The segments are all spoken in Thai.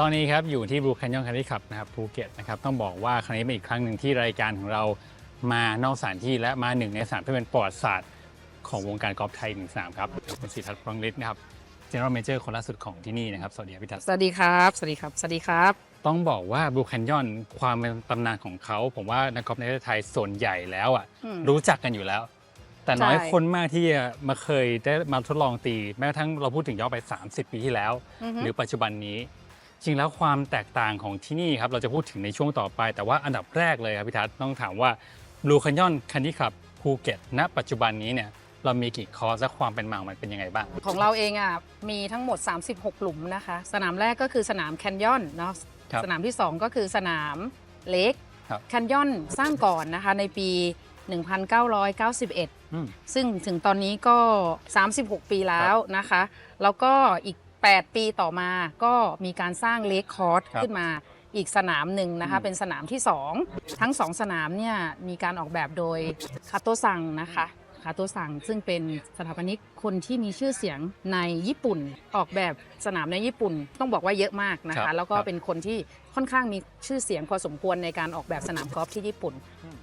ตอนนี้ครับอยู่ที่บ u ู e แคนยอนคันที่ขับนะครับภูเก็ตนะครับต้องบอกว่าครั้งนี้เป็นอีกครั้งหนึ่งที่รายการของเรามานอกสถานที่และมาหนึ่งในสถานที่เป็นประวัติศาสตร์ของวงการกอล์ฟไทยหนึ่งสนามครับคุณสิทธัตน์พรองฤทธิ์นะครับ General Manager คนล่าสุดของที่นี่นะครับสวัสดีครับพี่ทัศน์สวัสดีครับ สวัสดีครับ สวัสดีครับ ต้องบอกว่าบ u ู e แคนยอนความเป็นตำนานของเขา ผมว่านักกอล์ฟในประเทศไทยส่วนใหญ่แล้วอะอืมรู้จักกันอยู่แล้ว แต่น้อยใช่คนมากที่จะมาเคยได้มาทดลองตี แม้กระทั่งเราพูดถึงย้อนไป 30 ปีที่แล้วอือฮึหรือปัจจุบันนี้ จริงแล้วความแตกต่างของที่นี่ครับเราจะพูดถึงในช่วงต่อไป แต่ว่าอันดับแรกเลยครับพี่ทัศน์ต้องถามว่าบลูคันยอนคันที่ขับภูเก็ตณปัจจุบันนี้เนี่ยเรามีกี่คอร์สและความเป็นมาของมันเป็นยังไงบ้าง ของเราเองอะมีทั้งหมด 36 หลุมนะคะ สนามแรกก็คือสนามแคนยอนเนาะครับสนามที่ 2 ก็คือสนามเล็กครับแคนยอนสร้างก่อนนะคะในปี 1991 อืม ซึ่งถึงตอนนี้ก็ 36 ปีแล้วนะคะ แล้วก็อีก 8 ปีต่อมาก็มีการสร้างเลคคอร์สครับขึ้นมาอีกสนามหนึ่งนะคะ อืม เป็นสนามที่ 2 ทั้ง 2 สนามเนี่ยมีการออกแบบโดยคาโตซังนะคะคาโตซังซึ่งเป็นสถาปนิกคนที่มีชื่อเสียงในญี่ปุ่น ออกแบบสนามในญี่ปุ่น ต้องบอกว่าเยอะมากนะครัคะ บแล้วก็ครับ เป็นคนที่ค่อนข้างมีชื่อเสียงพอสมควรในการออกแบบสนามกอล์ฟที่ญี่ปุ่น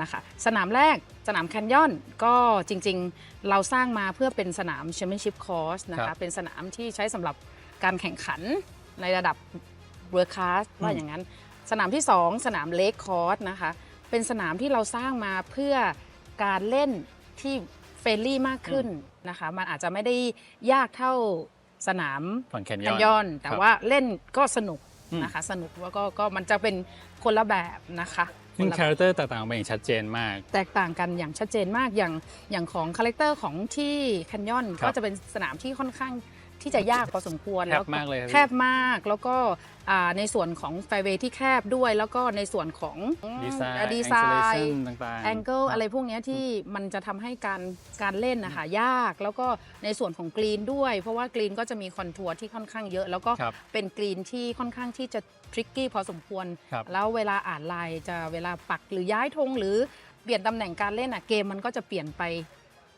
นะคะสนามแรกสนามแคนยอนก็จริงๆ เราสร้างมาเพื่อเป็นสนามแชมเปี้ยนชิพคอร์สนะครัคะบเป็นสนามที่ใช้สำหรับ การแข่งขันในระดับเวิร์คคลาสว่าอืมอย่างนั้น สนามที่ 2 สนามเลคคอร์สนะคะ เป็นสนามที่เราสร้างมาเพื่อการเล่นที่เฟรนลี่มากขึ้นนะคะ มันอาจจะไม่ได้ยากเท่าสนามฝั่งแคนแคนยยออนนแต่ครับว่าเล่นก็สนุกอืมนะคะ สนุกแล้วก็ก็มันจะเป็นคนละแบบนะคะซึ่งคนละคาแรคเตอร์แตกต่างไปอย่างชัดเจนมาก แตกต่างกันอย่างชัดเจนมากอย่างอย่างของคาแรคเตอร์ของที่แคนยอนครับก็จะเป็นสนามที่ค่อนข้าง ที่จะยากพอสมควรแคบแล้วมากเลยครับแคบมากแล้วก็อ่าในส่วนของไฟเวย์ที่แคบด้วย แล้วก็ในส่วนของดีไซน์ดีไซ Angulation น์ต่างๆแองเกิลคบอะไรพวกเนี้ยที่มันจะทำให้การการเล่นนะคะยาก แล้วก็ในส่วนของกรีนด้วย เพราะว่ากรีนก็จะมีคอนทัวร์ที่ค่อนข้างเยอะ แล้วก็ครับเป็นกรีนที่ค่อนข้างที่จะทริกกี้พอสมควรครับแล้วเวลาอ่านลายจะเวลาปักหรือย้ายธงหรือเปลี่ยนตำแหน่งการเล่นอะเกมมันก็จะเปลี่ยนไป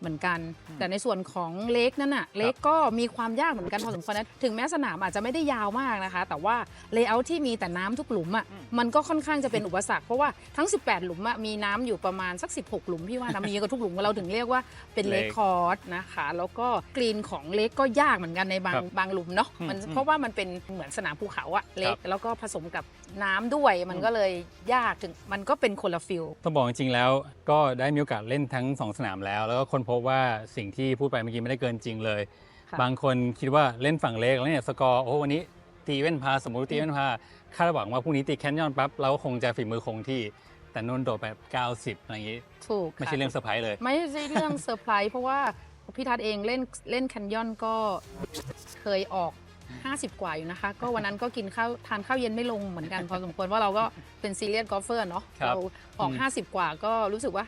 เหมือนกัน แต่ในส่วนของเล็กนั่นน่ะเล็กก็มีความยากเหมือนกันพอสมควรนะถึงแม้สนามอาจจะไม่ได้ยาวมากนะคะ แต่ว่าเลเยอร์ที่มีแต่น้ำทุกหลุมอะมันก็ค่อนข้างจะเป็นอุปสรรคเพราะว่าทั้ง 18 หลุมอะมีน้ำอยู่ประมาณสัก 16 หลุมพี่ว่านะมีเยอะกว่าทุกหลุมเราถึงเรียกว่าเป็นเลเล็กกคอร์สนะคะ แล้วก็กรีนของเล็กก็ยากเหมือนกันในบางครับบางหลุมเนาะมันอืมเพราะว่ามันเป็นเหมือนสนามภูเขาอะเล็คกรับแล้วก็ผสมกับ น้ำด้วยมันก็เลยยากถึงมันก็เป็นคนละฟิลต้องบอกจริงๆแล้วก็ได้มีโอกาสเล่นทั้ง2สนามแล้ว แล้วก็คนพบว่าสิ่งที่พูดไปเมื่อกี้ไม่ได้เกินจริงเลย ค่ะ บางคนคิดว่าเล่นฝั่งเล็กแล้วเนี่ยสกอร์โอ้วันนี้ตีเว้นพาสมมติตีเว้นพาคาดหวังว่าพรุ่งนี้ตีแคนยอนปั๊บเราก็คงจะฝีมือคงที่แต่นุ่นโดดแบบ 90อะไรอย่างนี้ถูกไม่ค่ะ ใช่เรื่องเซอร์ไพรส์เลย ไม่ใช่เรื่องเซอร์ไพรส์เพราะว่าพี่ทัศน์เองเล่นเล่นแคนยอนก็เคยออก 50 กว่าอยู่นะคะ ก็วันนั้นก็กินข้าวทานข้าวเย็นไม่ลงเหมือนกันพอสมควรว่าเราก็เป็นซีเรียสกอล์ฟเฟอร์เนาะครับ เราออกอืม50 กว่าก็รู้สึกว่า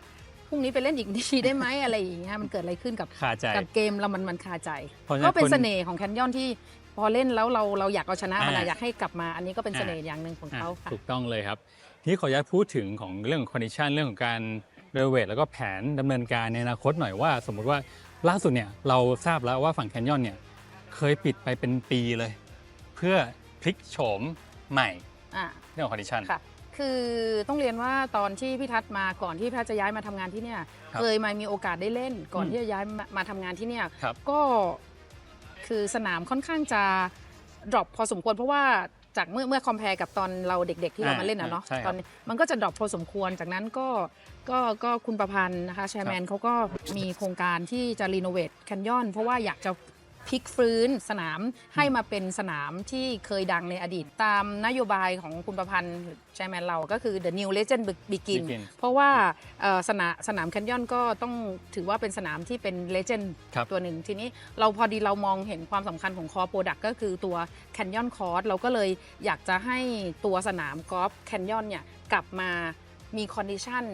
พรุ่งนี้ไปเล่นอีกทีได้ไหมอะไรอย่างเงี้ยมันเกิดอะไรขึ้นกับคาใจ กับเกมเรามันมันคาใจเพราะฉะนั้นก็เป็นคนเสน่ห์ของแคนยอนที่พอเล่นแล้วเราเราอยากเอาชนะมันอะอ่า อยากให้กลับมา อันนี้ก็เป็นอ่าเสน่ห์อย่างหนึ่งของเขาอะค่ะ ถูกต้องเลยครับ ทีนี้ขออนุญาตพูดถึงของเรื่องของคอนดิชันเรื่องของการเรเวทแล้วก็แผนดำเนินการในอนาคตหน่อยว่า สมมุติว่าล่าสุดเนี่ยเราทราบแล้วว่าฝั่งแคนยอนเนี่ย เคยปิดไปเป็นปีเลย เพื่อพลิกโฉมใหม่อ่า เรื่องของคอนดิชัน ค่ะ คือต้องเรียนว่าตอนที่พี่ทัศน์มาก่อนที่พี่ทัศน์จะย้ายมาทำงานที่เนี่ย ครับเคยมามีโอกาสได้เล่น ก่อนอืมที่จะย้ายมามาทำงานที่เนี่ยครับก็คือสนามค่อนข้างจะดรอปพอสมควร เพราะว่าจากเมื่อเมื่อคอมเพลกับตอนเราเด็ก ๆ ที่เราอ่ามาเล่นอะเนาะใช่ครับตอนนี้มันก็จะดรอปพอสมควรจากนั้นก็ก็ก็คุณประพันธ์นะคะแชร์แมนเขาก็มีโครงการที่จะรีโนเวทแคนยอนเพราะว่าอยากจะพ ลิกฟื้นสนามให้มาเป็นสนามที่เคยดังในอดีต ตามนโยบายของคุณประพันธ์แชร์แมนเราก็คือ the new legend begin Begin เพราะว่าเอ่อสนามสนามแคนยอนก็ต้องถือว่าเป็นสนามที่เป็นเลเจนด์ครับตัวหนึ่งทีนี้เราพอดีเรามองเห็นความสำคัญของคอโปรดักก็คือตัวแคนยอนคอร์สเราก็เลยอยากจะให้ตัวสนามกอล์ฟแคนยอนเนี่ยกลับมามีคอนดิชัน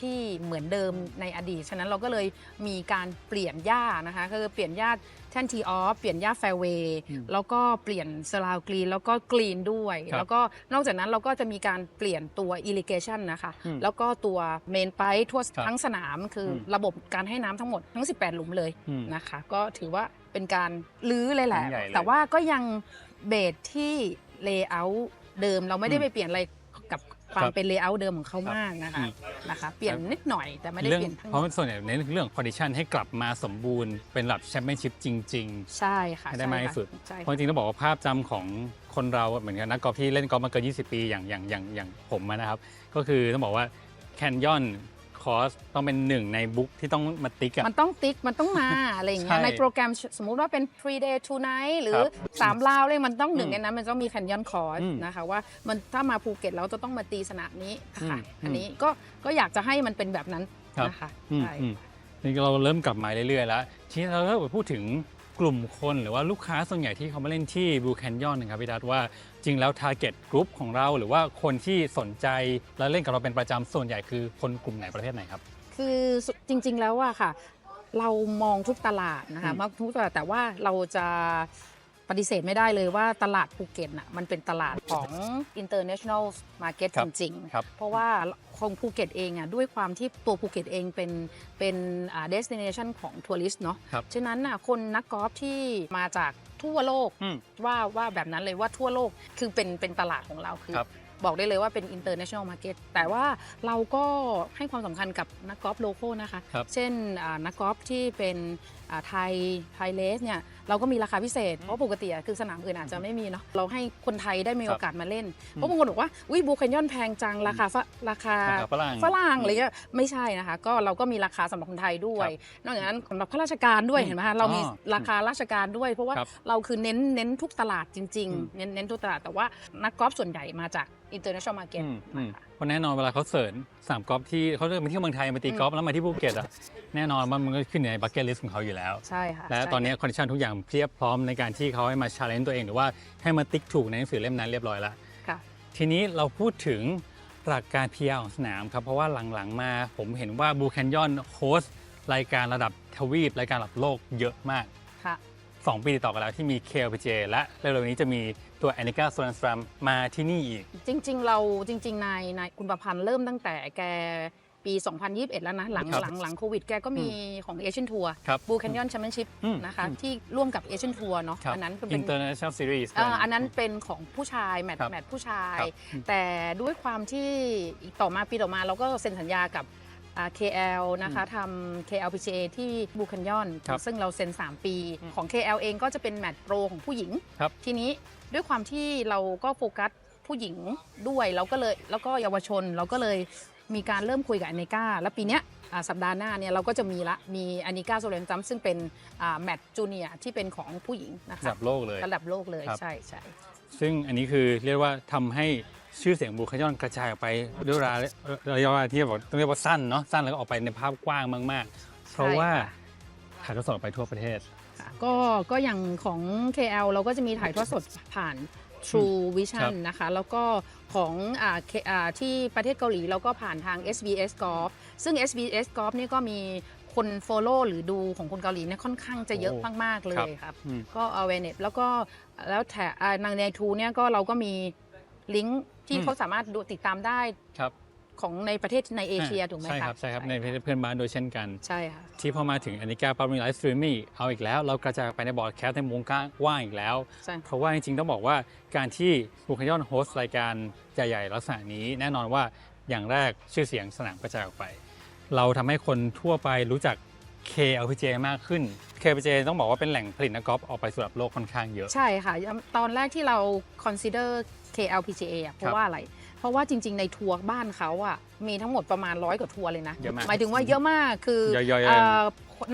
ที่เหมือนเดิมในอดีต ฉะนั้นเราก็เลยมีการเปลี่ยนหญ้านะคะก็คือเปลี่ยนหญ้าแท่นทีออฟเปลี่ยนหญ้าแฟร์เวย์อืมแล้วก็เปลี่ยนสลาวกรีนแล้วก็กรีนด้วยครับแล้วก็นอกจากนั้นเราก็จะมีการเปลี่ยนตัวอิริเกชันนะคะอืมแล้วก็ตัวเมนไปทั่วครับทั้งสนามคืออมระบบการให้น้ำทั้งหมดทั้ง 18 หลุมเลยอืมนะคะ ก็ถือว่าเป็นการลื้อเลยแหละใหญ่เลยแต่ว่าก็ยังเบสที่เลเยอร์เดิมเราไม่ได้อืมไปเปลี่ยนอะไร กับควาคมรับเป็นเลเยอร์เดิมของเขาครับมากนะคะอืมนะคะเปลี่ยนนิดหน่อยแต่ไม่ได้เรื่องเปลี่ยนทั้งเพราะส่วนใหญ่เน้นเรื่องคอนดิชันให้กลับมาสมบูรณ์เป็นระดับแชมเปี้ยนชิพจริงใช่ค่ะให้ได้มากที่สุดใช่ๆเพค่ะราะจริงๆต้องบอกว่าภาพจำของคนเราเหมือนกันนักกอล์ฟที่เล่นกอล์ฟมาเกิน 20 ปีอย่างอย่างอย่างอย่างผมอะนะครับ ก็คือต้องบอกว่าแคนยอน คอร์สต้องเป็นหนึ่งในบุ๊กที่ต้องมาติ๊กอะ มันต้องติ๊ก มันต้องมา อะไรอย่างเงี้ย ใช่ในโปรแกรมสมมุติว่าเป็น three day two night หรือ ครับ3ราวเลยมันต้องหนึ่งอืมในนั้น มันต้องมีแคนยอนคอร์สอืมนะคะว่ามันถ้ามาภูเก็ตเราจะต้องมาตีสนามนี้นะคะอืมอันนี้ก็ก็อยากจะให้มันเป็นแบบนั้นครับ นะคะอืมใช่ อืมนี่เราเริ่มกลับมาเรื่อยๆแล้ว ทีนี้เราก็พูดถึง กลุ่มคนหรือว่าลูกค้าส่วนใหญ่ที่เขามาเล่นที่บูแคนยอนนะครับพี่ดัตว่าจริงแล้วทาร์เก็ตกลุ่มของเรา หรือว่าคนที่สนใจและเล่นกับเราเป็นประจำส่วนใหญ่คือคนกลุ่มไหนประเภทไหนครับ คือจริง ๆ แล้วอะค่ะ เรามองทุกตลาดนะคะอืมมองทุกตลาดแต่ว่าเราจะ ปฏิเสธไม่ได้เลยว่าตลาดภูเก็ตน่ะมันเป็นตลาดของ international market ครัจบริงครับๆเพราะว่าของภูเก็ตเองอะด้วยความที่ตัวภูเก็ตเองเป็นเป็นอ่า destination ของทัวริสต์เนาะครับฉะนั้นน่ะคนนักกอล์ฟที่มาจากทั่วโลกอืมว่าว่าแบบนั้นเลยว่าทั่วโลกคือเป็นเป็นตลาดของเราคือครั บบอกได้เลยว่าเป็น international market แต่ว่าเราก็ให้ความสำคัญกับนักกอล์ฟโลโก้นะคะ ครับ เช่นอ่านักกอล์ฟที่เป็นอ่าไทยไทยเลสเนี่ยเราก็มีราคาพิเศษ เพราะปกติอะคือสนามอื่นอาจจะไม่มีเนาะเราให้คนไทยได้มีครับโอกาสมาเล่น เพราะบางคนบอกว่าอุ้ยบูคานยอนแพงจังราคาฝราคา ราคาฝรั่ง ฝรั่งอะไรเงี้ยไม่ใช่นะคะ ก็เราก็มีราคาสำหรับคนไทยด้วย นอกจากนั้นสำหรับข้าราชการด้วยอืมเห็นไหมคะเรามีอ๋อราคาราชการด้วย เพราะว่าครับเราคือเน้นเน้นทุกตลาดจริง อืม ๆ เน้นเน้นทุกตลาดแต่ว่านักกอล์ฟส่วนใหญ่มาจาก international market อืมอืมนะคะเพราะแน่นอนเวลาเขาเสิร์ชสนามกอล์ฟที่เขาจะมาเที่ยวเมืองไทยมาตีกอล์ฟแล้วมาที่ภูเก็ตอะแน่นอนว่ามันก็ขึ้นในบักเก็ตลิสต์ของเขาอยู่แล้ว ใช่ค่ะและใช่ตอนนี้คอนดิชันทุกอย่างเพียบพร้อมในการที่เขาให้มาชาเลนจ์ตัวเอง หรือว่าให้มาติ๊กถูกในหนังสือเล่มนั้นเรียบร้อยแล้ว ค่ะ ทีนี้เราพูดถึงหลักการ PR ของสนามครับ เพราะว่าหลังๆมาผมเห็นว่าบูแคนยอนโฮสต์รายการระดับทวีป รายการระดับโลกเยอะมากค่ะ 2 ปีติดต่อกันแล้วที่มี KLPJ และเร็วๆนี้จะมีตัว a n i k a s o l a n s t r a m มาที่นี่อีก จริง ๆ เราจริง ๆ นายนายคุณประพันธ์เริ่มตั้งแต่แกปี 2021 แล้วนะ หลังครับหลังหลังโควิด แกก็มีของเอเชียนทัวร์ครับบูแคนยอนแชมเปี้ยนชิพอืมนะคะ อืม ที่ร่วมกับเอเชียนทัวร์เนาะครับ อันนั้นเป็น International Series เอ่ออันนั้นเป็นของผู้ชาย แมตครัช์บแมตช์ผู้ชาย ครับแต่ด้วยความที่อีกต่อมาปีต่อมาเราก็เซ็นสัญญากับอ่า KL นะคะทำ KLPGA ที่บูคันยอน ครับซึ่งเราเซ็น 3 ปีอืมของ KL เองก็จะเป็นแมตช์โปรของผู้หญิง ครับ ทีนี้ด้วยความที่เราก็โฟกัสผู้หญิงด้วยเราก็เลยแล้วก็เยาวชนเราก็เลยมีการเริ่มคุยกับอเนกาแล้วปีเนี้ยอ่าสัปดาห์หน้าเนี่ยเราก็จะมีละมีอเนกาโซเลนจัมซึ่งเป็นอ่าแมตช์จูเนียร์ที่เป็นของผู้หญิงนะระคะดับโลกเลย ระดับโลกเลยครับ ใช่ใช่ ซึ่งอันนี้คือเรียกว่าทำให้ ชื่อเสียงบูคายอนกระจายออกไปด้วยเวลาระยะเวลาที่บอกต้องเรียกว่าสั้นเนาะสั้นแล้วก็ออกไปในภาพกว้างมาก ๆ เพราะว่าค่ะถ่ายทอดสดออกไปทั่วประเทศค่ะก็ก็อย่างของ KL เราก็จะมีถ่ายทอดสดผ่าน True ครั Vision บนะคะ แล้วก็ของอ่า K- อ่าที่ประเทศเกาหลีเราก็ผ่านทาง SBS Golf ซึ่ง SBS Golf เนี่ยก็มีคน Follow หรือดูของคนเกาหลีเนี่ยค่อนข้างจะเยอะโอ้มากๆเลยครับอืมก็ awareness แล้วก็แล้วแถอ่าในทูเนี่ยก็เราก็มีลิงก์ ที่อืม เขาสามารถดูติดตามได้ครับของในประเทศในเอเชียถูกไหมใช่คครัรับบใช่ครับในประเทศเพื่อนบ้านโดยเช่นกัน ใช่ค่ะ ที่พอมาถึงอเนกาปั๊บมีไลฟ์สตรีมมิ่งเอาอีกแล้ว เรากระจายไปในบอร์ดแคสต์ในวงกว้างอีกแล้ว ใช่ เพราะว่าจริงๆ ต้องบอกว่าการที่บูคายอนโฮสต์รายการใหญ่ๆลักษณะนี้ แน่นอนว่าอย่างแรกชื่อเสียงสนามกระจายออกไป เราทำให้คนทั่วไปรู้จัก KLPJ มากขึ้น KLPJ ต้องบอกว่าเป็นแหล่งผลิตนักกอล์ฟออกไปสู่ระดับโลกค่อนข้างเยอะ ใช่ค่ะ ตอนแรกที่เรา consider KLPGA อะเพครัราะบว่าอะไร เพราะว่าจริง ๆ ในทัวร์บ้านเขาอะมีทั้งหมดประมาณร้อยกว่าทัวร์เลยนะเยอะมากหมายถึงว่าเยอะมากคือเยอะๆๆเอ่อ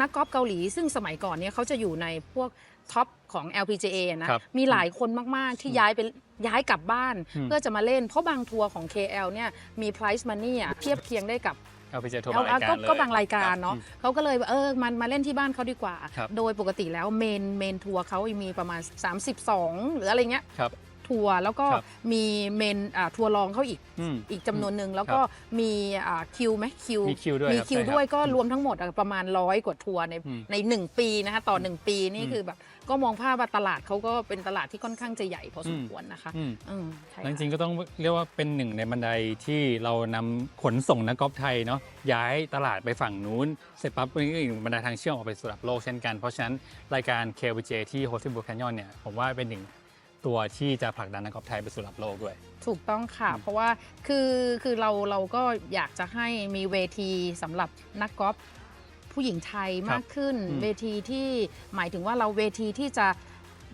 นักกอล์ฟเกาหลี ซึ่งสมัยก่อนเนี่ยเขาจะอยู่ในพวกท็อปของ LPGA นะครับมีหลายคนมาก ๆ ที่ย้ายไปย้ายกลับบ้านอืมเพื่อจะมาเล่น เพราะบางทัวร์ของ KL เนี่ยมี price money อะเทียบเคียงได้กับ LPJ ทัวร์เอาบางรายการก็เลยก็บางรายการเนาะอืมเขาก็เลยเออมันมาเล่นที่บ้านเขาดีกว่าครับโดยปกติแล้วเมนเมนทัวร์เขามีประมาณ 32 หรืออะไรเงี้ยครับ ทัวร์แล้วก็ครับมีเมนอ่าทัวร์รองเขาอีกอืมอีกจำนวนหนึ่งแล้วก็มีอ่าคิวไหมคิวมีคิวด้วยมีครับคิวใช่ครับด้วยก็รวมทั้งหมดอะประมาณร้อยกว่าทัวร์ในอืมในหนึ่งปีนะคะต่อหนึ่งปีนี่อืมคือแบบก็มองภาพว่าตลาดเขาก็เป็นตลาดที่ค่อนข้างจะใหญ่พอสมอืม ควรนะคะอืม อืมใช่แล้วจค่ะริงๆก็ต้องเรียกว่าเป็นหนึ่งในบันไดที่เรานำขนส่งนักกอล์ฟไทยเนาะย้ายตลาดไปฝั่งนู้น เสร็จปั๊บนี่ก็อีกบันไดทางเชื่อมออกไปสู่ระดับโลกเช่นกัน เพราะฉะนั้นรายการ KLPJ ที่โฮสต์บูแคนยอนเนี่ยผมว่าเป็นหนึ่ง ตัวที่จะผลักดันนักกอล์ฟไทยไปสู่ระดับโลกด้วย ถูกต้องค่ะอืมเพราะว่าคือคือเราเราก็อยากจะให้มีเวทีสำหรับนักกอล์ฟผู้หญิงไทยมากขึ้น อืม เวทีที่หมายถึงว่าเราเวทีที่จะ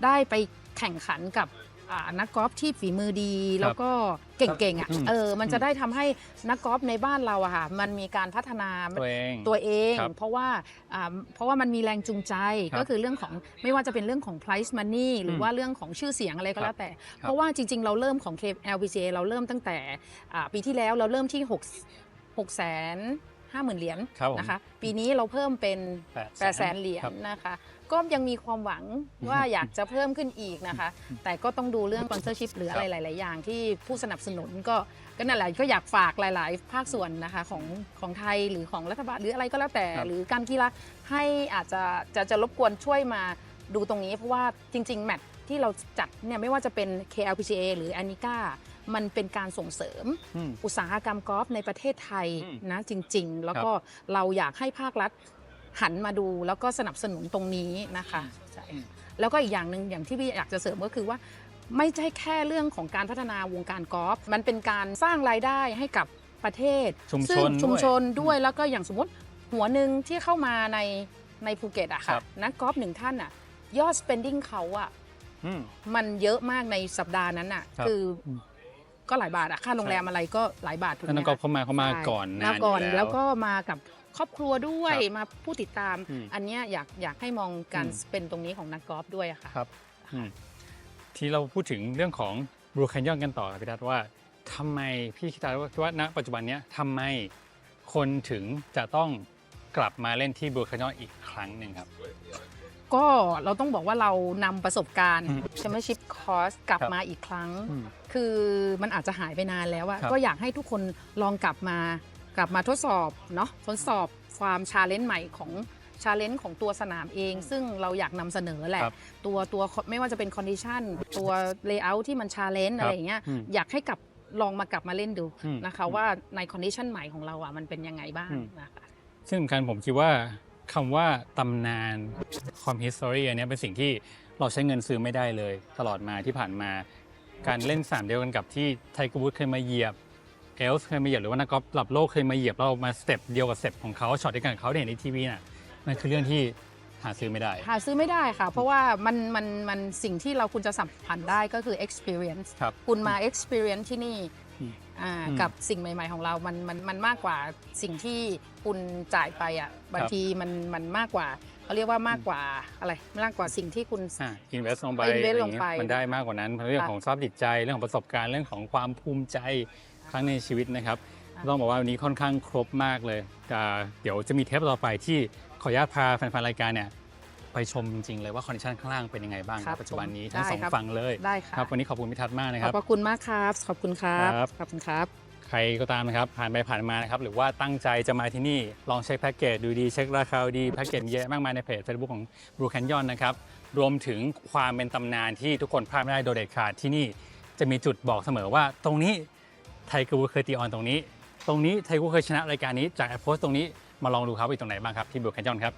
ได้ไปแข่งขันกับ อ่านักกอล์ฟที่ฝีมือดีแล้วก็เก่งๆอะอืม เออมันอืมจะได้ทำให้นักกอล์ฟในบ้านเราอะค่ะมันมีการพัฒนา ตัวเอง ตัวเองครับเพราะว่าอ่าเพราะว่ามันมีแรงจูงใจครับก็คือเรื่องของไม่ว่าจะเป็นเรื่องของ price money หรือมว่าเรื่องของชื่อเสียงอะไรก็ครับแล้วแต่ ครับเพราะว่าจริง ๆ เราเริ่มของ LPGA เราเริ่มตั้งแต่อ่าปีที่แล้วเราเริ่มที่6 6แสน ห้าหมื่นเหรียญครับผมนะคะ ปีนี้เราเพิ่มเป็น800,000 8แสนเหรียญครับนะคะ ก็ยังมีความหวังว่าอยากจะเพิ่มขึ้นอีกนะคะ แต่ก็ต้องดูเรื่อง sponsorship หรืออะไรหลาย ๆ อย่างที่ผู้สนับสนุนก็ก็นั่นแหละก็อยากฝากหลาย ๆ ภาคส่วนนะคะของของไทยหรือของรัฐบาลหรืออะไรก็แล้วแต่ครับหรือการกีฬาให้อาจจะจะจะรบกวนช่วยมาดูตรงนี้เพราะว่าจริง ๆ แมตช์ที่เราจัดเนี่ยไม่ว่าจะเป็น KLPGA หรือ a n i c a มันเป็นการส่งเสริมอืมอุตสาหกรรมกอล์ฟในประเทศไทยอืมนะจริง ๆ แล้วก็เราอยากให้ภาครัฐหันมาดูแล้วก็สนับสนุนตรงนี้นะคะใช่อืมแล้วก็อีกอย่างหนึ่งอย่างที่พี่อยากจะเสริมก็คือว่า ไม่ใช่แค่เรื่องของการพัฒนาวงการกอล์ฟมันเป็นการสร้างรายได้ให้กับประเทศชุมชนซึ่งชุมชนด้วยด้วยแล้วก็อย่างสมมติหัวหนึ่งที่เข้ามาในในภูเก็ตอะครัค่ะบนักกอล์ฟหนึ่งท่านอะยอด spending เขาอะอืมมันเยอะมากในสัปดาห์นั้นอะครับคืออม ก็หลายบาทอะค่าโรงแรมอะไรก็หลายบาทถูกไหแล้วมนักกอล์ฟคะเข้ามาเข้ามาใช่ก่อนนานมาก่อนยู่แล้วก็มากับครอบครัวด้วยครับมาผู้ติดตามอืมอันเนี้ยอยากอยากให้มองการอืมเป็นตรงนี้ของนักกอล์ฟด้วยอะค่ะครับอืมที่เราพูดถึงเรื่องของบรูคันยอนกันต่อครับพี่ดัตว่าทำไมพี่คิดว่าคิดว่าณปัจจุบันเนี้ยทำไมคนถึงจะต้องกลับมาเล่นที่บรูคันยอนอีกครั้งหนึ่งครับ ก็เราต้องบอกว่าเรานำประสบการณ์อืมแชมเปี้ยนชิพคอร์สกลับครับมาอีกครั้ง อืม คือมันอาจจะหายไปนานแล้วอะครับ ก็อยากให้ทุกคนลองกลับมากลับมาทดสอบเนาะทดสอบความชาเลนจ์ใหม่ของชาเลนจ์ของตัวสนามเอง ซึ่งเราอยากนำเสนอแหละ ครับตัวตัวไม่ว่าจะเป็นคอนดิชันตัวเลเยอร์ที่มันชาเลนจ์ครับอะไรอย่างเงี้ยอืมอยากให้กลับลองมากลับมาเล่นดูอืมนะคะ ว่าในคอนดิชันใหม่ของเราอะมันเป็นยังไงบ้างอืม นะคะซึ่งสำคัญผมคิดว่า คำว่าตำนานความ history อันเนี้ยเป็นสิ่งที่เราใช้เงินซื้อไม่ได้เลย ตลอดมาที่ผ่านมา การเล่นสนามเดียวกันกับที่ไทเกอร์วูดเคยมาเหยียบเอลส์เคยมาเหยียบหรือว่านักกอล์ฟระดับโลกเคยมาเหยียบเรามาสเต็ปเดียวกับสเต็ปของเขาช็อตเดียวกันกับเขาที่เห็นในทีวีน่ะมันคือเรื่องที่หาซื้อไม่ได้ หาซื้อไม่ได้ค่ะ เพราะว่ามันมันมันสิ่งที่เราคุณจะสัมผัสได้ก็คือ experience ครับ คุณมา experience ที่นี่ อืมอ่าอืมกับสิ่งใหม่ ๆ ของเรา มันมันมันมากกว่าสิ่งที่คุณจ่ายไปอะบางทีมันมันมากกว่าเขาเรียกว่ามากกว่าอะไรมากกว่าสิ่งที่คุณอ่า invest ลงไป invest อะไรลงไปเงี้ยมันได้มากกว่านั้นเรื่องของสภาพจิตใจเรื่องของประสบการณ์เรื่องของความภูมิใจครั้งในชีวิตนะครับ ค่ะ ต้องบอกว่าวันนี้ค่อนข้างครบมากเลยแต่เดี๋ยวจะมีเทปต่อไปที่ขออนุญาตพาแฟนๆรายการเนี่ย ไปชมจริงๆเลยว่าคอนดิชันข้างล่างเป็นยังไงบ้างครับณปัจจุบันนี้ผมทั้งสองได้ครับฝั่งเลยได้ค่ะ ครับ วันนี้ขอบคุณพิทัศน์มากนะขคอบรับพระคุณมากครับ ขอบคุณครับ ครับ ขอบคุณครับ ใครก็ตามนะครับ ผ่านไปผ่านมานะครับ หรือว่าตั้งใจจะมาที่นี่ลองเช็คแพ็กเกจดูดี เช็คราคาดี แพ็กเกจเยอะมากมายในเพจ Facebook ของ Blue Canyon นะครับ รวมถึงความเป็นตำนานที่ทุกคนพลาดไม่ได้โดยเด็ดขาดที่นี่จะมีจุดบอกเสมอว่าตรงนี้ไทเกอร์วูดเคยตีออนตรงนี้ ตรงนี้ไทเกอร์วูดเคยชนะรายการนี้จากแอปโพสตรงนี้มาลองดูครับว่าอยู่ตรงไหนบ้างครับที่ Blue Canyon ครับ